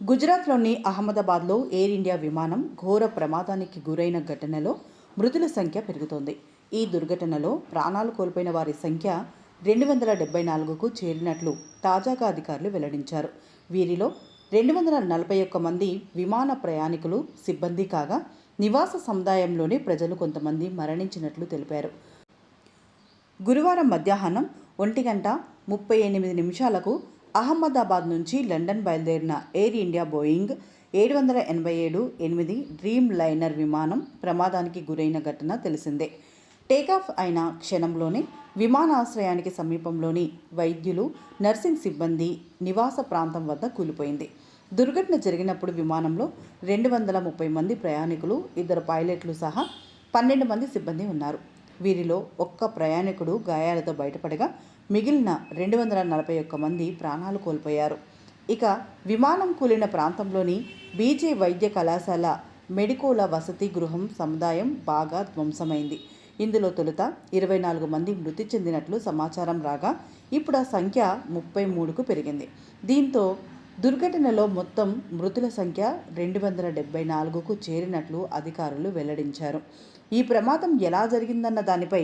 గుజరాత్లోని అహ్మదాబాద్లో air India విమానం ఘోర ప్రమాదానికి గురైన ఘటనలో మృతుల సంఖ్య పెరుగుతోంది. ఈ దుర్ఘటనలో ప్రాణాలు కోల్పోయిన వారి సంఖ్య రెండు వందల డెబ్బై నాలుగుకు చేరినట్లు తాజాగా అధికారులు వెల్లడించారు. వీరిలో రెండు వందల నలభై ఒక్క మంది విమాన ప్రయాణికులు సిబ్బంది కాగా నివాస సముదాయంలోని ప్రజలు కొంతమంది మరణించినట్లు తెలిపారు. గురువారం మధ్యాహ్నం ఒంటి గంట ముప్పై ఎనిమిది నిమిషాలకు అహ్మదాబాద్ నుంచి లండన్ బయలుదేరిన ఎయిర్ ఇండియా బోయింగ్ ఏడు వందల ఎనభై ఏడు ఎనిమిది డ్రీమ్ లైనర్ విమానం ప్రమాదానికి గురైన ఘటన తెలిసిందే. టేకాఫ్ అయిన క్షణంలోనే విమానాశ్రయానికి సమీపంలోని వైద్యులు నర్సింగ్ సిబ్బంది నివాస ప్రాంతం వద్ద కూలిపోయింది. దుర్ఘటన జరిగినప్పుడు విమానంలో రెండు వందల ముప్పై మంది ప్రయాణికులు ఇద్దరు పైలట్లు సహా పన్నెండు మంది సిబ్బంది ఉన్నారు. వీరిలో ఒక్క ప్రయాణికుడు గాయాలతో బయటపడగా మిగిలిన రెండు వందల నలభై ఒక్క మంది ప్రాణాలు కోల్పోయారు. ఇక విమానం కూలిన ప్రాంతంలోని బీజే వైద్య కళాశాల మెడికోల వసతి గృహం సముదాయం బాగా ధ్వంసమైంది. ఇందులో తొలుత ఇరవై నాలుగు మంది మృతి చెందినట్లు సమాచారం రాగా ఇప్పుడు ఆ సంఖ్య ముప్పై మూడుకు పెరిగింది. దీంతో దుర్ఘటనలో మొత్తం మృతుల సంఖ్య రెండు వందల డెబ్బై నాలుగుకు చేరినట్లు అధికారులు వెల్లడించారు. ఈ ప్రమాదం ఎలా జరిగిందన్న దానిపై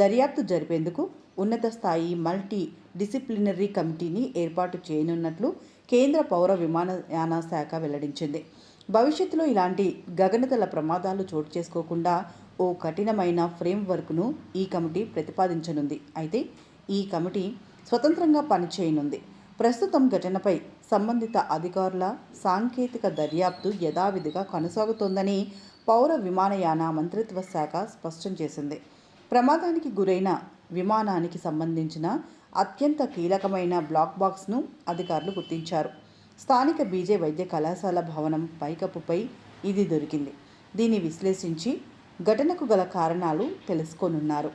దర్యాప్తు జరిపేందుకు ఉన్నత స్థాయి మల్టీ డిసిప్లినరీ కమిటీని ఏర్పాటు చేయనున్నట్లు కేంద్ర పౌర విమానయాన శాఖ వెల్లడించింది. భవిష్యత్తులో ఇలాంటి గగనతల ప్రమాదాలు చోటు చేసుకోకుండా ఓ కఠినమైన ఫ్రేమ్వర్క్ను ఈ కమిటీ ప్రతిపాదించనుంది. అయితే ఈ కమిటీ స్వతంత్రంగా పనిచేయనుంది. ప్రస్తుతం ఘటనపై సంబంధిత అధికారుల సాంకేతిక దర్యాప్తు యథావిధిగా కొనసాగుతోందని పౌర విమానయాన మంత్రిత్వ శాఖ స్పష్టం చేసింది. ప్రమాదానికి గురైన విమానానికి సంబంధించిన అత్యంత కీలకమైన బ్లాక్ బాక్స్ను అధికారులు గుర్తించారు. స్థానిక బీజే వైద్య కళాశాల భవనం పైకప్పుపై ఇది దొరికింది. దీన్ని విశ్లేషించి ఘటనకు గల కారణాలు తెలుసుకోనున్నారు.